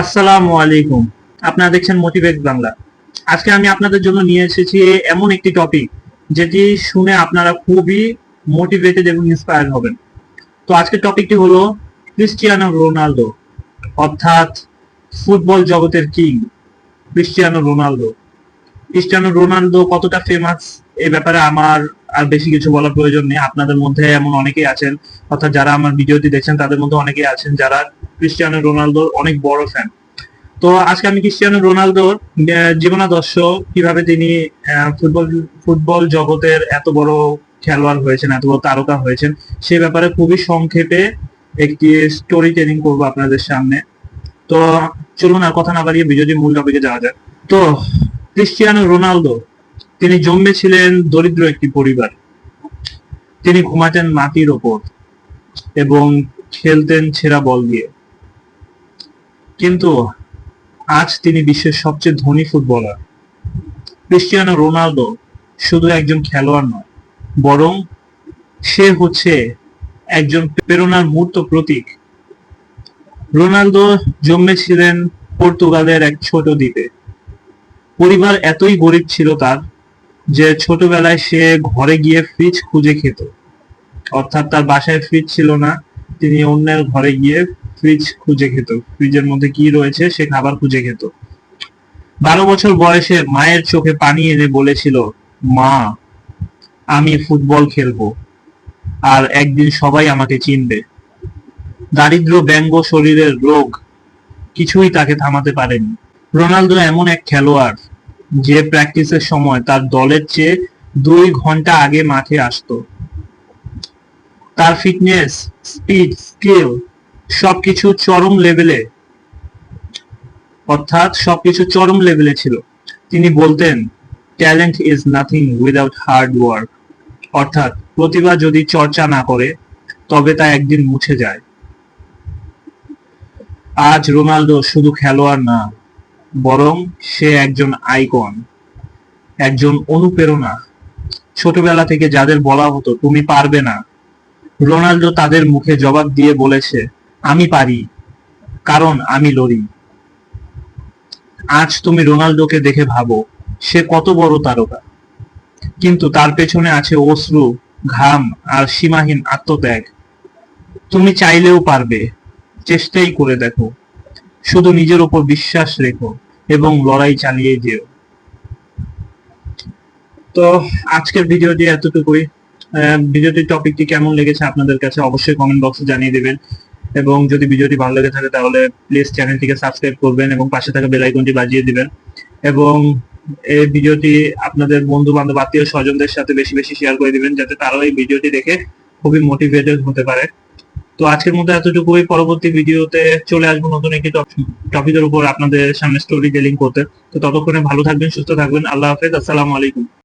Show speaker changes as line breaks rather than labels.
আসসালামু আলাইকুম। আপনারা দেখছেন মোটিভেট বাংলা। আজকে আমি আপনাদের জন্য নিয়ে এসেছি এমন একটি টপিক যেটি শুনে আপনারা খুবই মোটিভেটেড এবং ইন্সপায়ার হবেন। তো আজকের টপিকটি হলো ক্রিস্টিয়ানো রোনালদো, অর্থাৎ ফুটবল জগতের king Cristiano Ronaldo. Cristiano Ronaldo কতটা ফেমাস এই ব্যাপারে আমার আর বেশি কিছু বলার প্রয়োজন নেই। আপনাদের মধ্যে এমন অনেকেই আছেন, অর্থাৎ যারা আমার ভিডিওটি দেখছেন, তাদের মধ্যে অনেকেই আছেন যারা ক্রিস্টিয়ানো রোনালদোর অনেক বড় ফ্যান তো আজকে আমি ক্রিস্টিয়ানো রোনালদোর জীবনাদর্শ, কীভাবে তিনি ফুটবল ফুটবল জগতের এত বড় খেলোয়াড় হয়েছেন, এত বড় তারকা হয়েছেন, সে ব্যাপারে খুবই সংক্ষেপে একটি স্টোরি টেলিং করব আপনাদের সামনে। তো চলুন আর কথা না বাড়িয়ে ভিডিওটির মূল টপিকে যাওয়া যাক। তো ক্রিস্টিয়ানো রোনালদো, তিনি জন্মেছিলেন দরিদ্র একটি পরিবার। তিনি ঘুমাতেন মাটির ওপর এবং খেলতেন ছেঁড়া বল দিয়ে। কিন্তু আজ তিনি বিশ্বের সবচেয়ে ধনী ফুটবলার। ক্রিস্টিয়ানো রোনালদো শুধু একজন খেলোয়াড় নয়, বরং সে হচ্ছে একজন প্রেরণার মূর্ত প্রতীক। রোনালদো জন্মেছিলেন পর্তুগালের এক ছোট দ্বীপে। পরিবার এতই গরিব ছিল তার যে ছোটবেলায় সে ঘরে গিয়ে ফ্রিজ খুঁজে খেত। অর্থাৎ তার বাসায় ফ্রিজ ছিল না, তিনি অন্যের ঘরে গিয়ে ফ্রিজ খুঁজে খেত। ফ্রিজের মধ্যে কি রয়েছে, সে খাবার খুঁজে খেত। বারো বছর বয়সে মায়ের চোখে পানি এনে বলেছিল, মা, আমি ফুটবল খেলব। আর একদিন সবাই আমাকে চিনবে। দারিদ্র, ব্যঙ্গ, শরীরের রোগ, কিছুই তাকে থামাতে পারেনি। রোনালদো এমন এক খেলোয়াড় যে প্র্যাকটিসের সময় তার দলের চেয়ে দুই ঘণ্টা আগে মাঠে আসতো। তার ফিটনেস স্পিড স্কিল সবকিছু চরম লেভেলে অর্থাৎ সবকিছু চরম লেভেলে ছিল। তিনি বলতেন talent is nothing without hard work অর্থাৎ প্রতিভা যদি চর্চা না করে, তবে তা একদিন মুছে যায়। আজ রোনালদো শুধু খেলোয়াড় না, বরং সে একজন আইকন, একজন অনুপ্রেরণা। ছোটবেলা থেকে যাদের বলা হতো, তুমি পারবে না। রোনালদো তাদের মুখে জবাব দিয়ে বলেছে আমি পারি, কারণ আমি লড়ি। আজ তুমি রোনালদোকে দেখে ভাবো, সে কত বড় তারকা। কিন্তু তার পেছনে আছে অশ্রু, ঘাম আর সীমাহীন আত্মত্যাগ। তুমি চাইলেও পারবে, চেষ্টাই করে দেখো। শুধু নিজের উপর বিশ্বাস রেখো এবং লড়াই চালিয়ে যেও। তো আজকের ভিডিওটি এতটুকুই। ভিডিওটির টপিকটি কেমন লেগেছে আপনাদের কাছে অবশ্যই কমেন্ট বক্সে জানিয়ে দিবেন। এবং যদি ভিডিওটি ভালো লেগে থাকে তাহলে প্লিজ চ্যানেলটিকে সাবস্ক্রাইব করবেন এবং পাশে থাকা বেল আইকনটি বাজিয়ে দিবেন। এবং এই ভিডিওটি আপনাদের বন্ধু বান্ধব আত্মীয় স্বজনদের সাথে বেশি বেশি শেয়ার করে দিবেন যাতে তারাও এই ভিডিওটি দেখে খুবই মোটিভেটেড হতে পারে। তো আজকের মধ্যে এতটুকুই। পরবর্তী ভিডিওতে চলে আসব নতুন একটি টপিকের উপর আপনাদের সামনে স্টোরি টেলিং করতে। তো ততক্ষণে ভালো থাকবেন, সুস্থ থাকবেন। আল্লাহ হাফেজ। আসসালামু আলাইকুম।